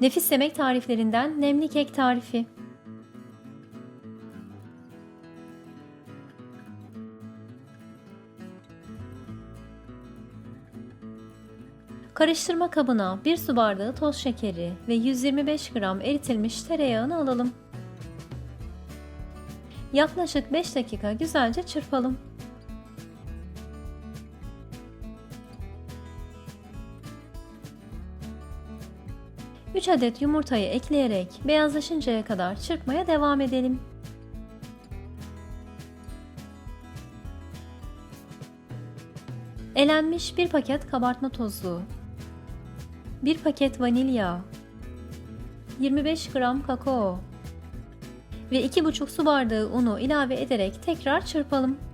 Nefis yemek tariflerinden nemli kek tarifi. Karıştırma kabına 1 su bardağı toz şekeri ve 125 gram eritilmiş tereyağını alalım. Yaklaşık 5 dakika güzelce çırpalım. Üç adet yumurtayı ekleyerek beyazlaşıncaya kadar çırpmaya devam edelim. Elenmiş bir paket kabartma tozu, 1 paket vanilya, 25 gram kakao ve 2,5 su bardağı unu ilave ederek tekrar çırpalım.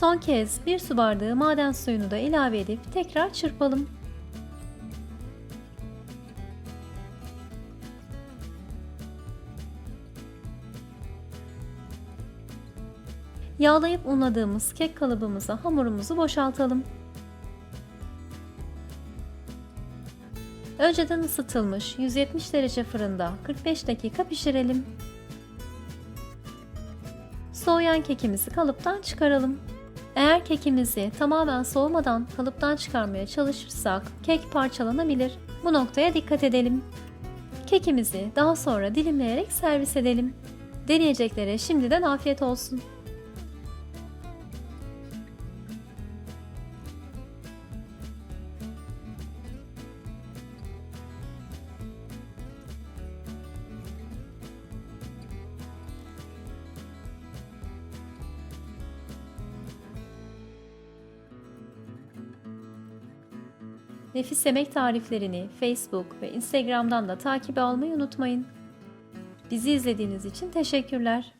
Son kez 1 su bardağı maden suyunu da ilave edip tekrar çırpalım. Yağlayıp unladığımız kek kalıbımıza hamurumuzu boşaltalım. Önceden ısıtılmış 170 derece fırında 45 dakika pişirelim. Soğuyan kekimizi kalıptan çıkaralım. Eğer kekimizi tamamen soğumadan kalıptan çıkarmaya çalışırsak kek parçalanabilir. Bu noktaya dikkat edelim. Kekimizi daha sonra dilimleyerek servis edelim. Deneyeceklere şimdiden afiyet olsun. Nefis yemek tariflerini Facebook ve Instagram'dan da takip almayı unutmayın. Bizi izlediğiniz için teşekkürler.